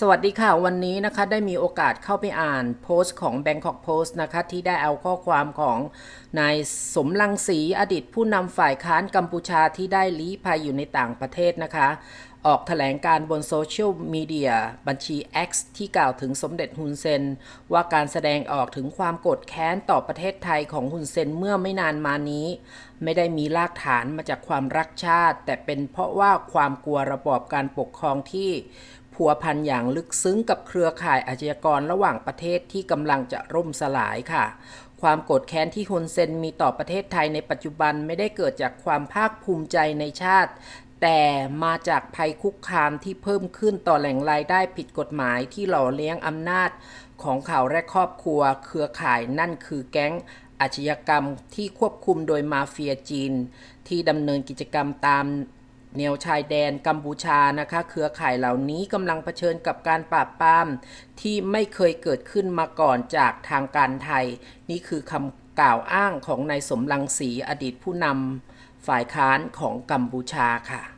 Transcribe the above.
สวัสดีค่ะ วันนี้นะคะได้มีโอกาสเข้าไปอ่านโพสต์ของ Bangkok Post นะคะที่ได้เอาข้อความของนายสมรังสีอดีตผู้นำฝ่ายค้านกัมพูชาที่ได้ลี้ภัยอยู่ในต่างประเทศนะคะ ออกแถลงการบนโซเชียลมีเดียบัญชี X ที่กล่าวถึงสมเด็จฮุนเซน ว่าการแสดงออกถึงความโกรธแค้นต่อประเทศไทยของฮุนเซนเมื่อไม่นานมานี้ ไม่ได้มีรากฐานมาจากความรักชาติ แต่เป็นเพราะว่าความกลัวระบอบการปกครองที่ พัวพันอย่างลึกซึ้งกับเครือข่ายอาชญากรระหว่างประเทศที่กำลังจะร่มสลายค่ะ ความโกรธแค้นที่ฮุนเซนมีต่อประเทศไทยในปัจจุบันไม่ได้เกิดจากความภาคภูมิใจในชาติ แต่มาจากภัยคุกคามที่เพิ่มขึ้นต่อแหล่งรายได้ผิดกฎหมายที่หล่อเลี้ยงอำนาจ ของเขาและครอบครัว เครือข่ายนั่นคือแก๊งอาชญากรรมที่ควบคุมโดยมาเฟียจีน ที่ดำเนินกิจกรรมตาม แนวชายแดนกัมพูชานะคะ เครือข่ายเหล่านี้กำลังเผชิญกับการปราบปราม ที่ไม่เคยเกิดขึ้นมาก่อนจากทางการไทย นี่คือคำกล่าวอ้างของนายสมรังสีอดีตผู้นำฝ่ายค้านของกัมพูชาค่ะ